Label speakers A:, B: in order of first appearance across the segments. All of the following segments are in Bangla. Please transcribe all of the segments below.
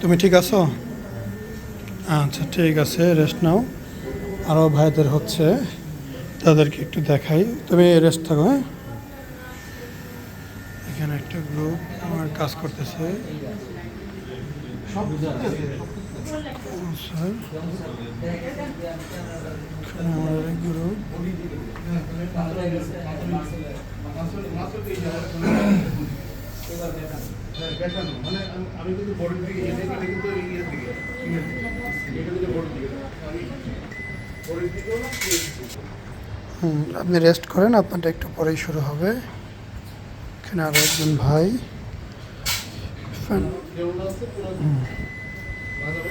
A: তুমি ঠিক আছো? আচ্ছা ঠিক আছে রেস্ট নাও। আরও ভাইদের হচ্ছে, তাদেরকে একটু দেখাই। তুমি রেস্ট থাকো হ্যাঁ? এখানে একটা গ্রুপ আমার কাজ করতেছে। গ্রুপ
B: মানে আমি- আমি কিন্তু বডির দিকে এটা এটা কিন্তু ইয়ের দিকে। এটা কিন্তু বডির দিকে। আমি বডির দিকেও না
A: হুম, আপনি রেস্ট করেন আপনারটা একটু পরেই শুরু হবে। এখানে আরও একজন ভাই।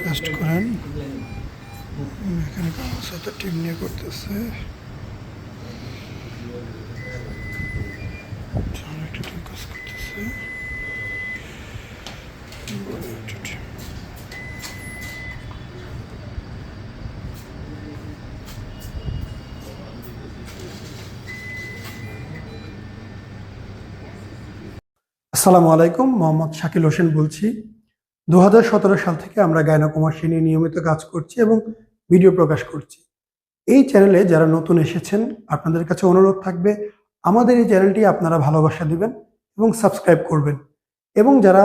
A: রেস্ট করেন। এখানে কাজ টিম নিয়ে করতেছে সামনে একটা টিম কাজ করতেছে বড় একটা team। আসসালামু আলাইকুম, মোহাম্মদ শাকিল হোসেন বলছি। দু হাজার সতেরো সাল থেকে আমরা গায়নাকুমাসী নিয়ে নিয়মিত কাজ করছি এবং ভিডিও প্রকাশ করছি। এই চ্যানেলে যারা নতুন এসেছেন, আপনাদের কাছে অনুরোধ থাকবে, আমাদের এই চ্যানেলটি আপনারা ভালোবাসা দিবেন এবং সাবস্ক্রাইব করবেন। এবং যারা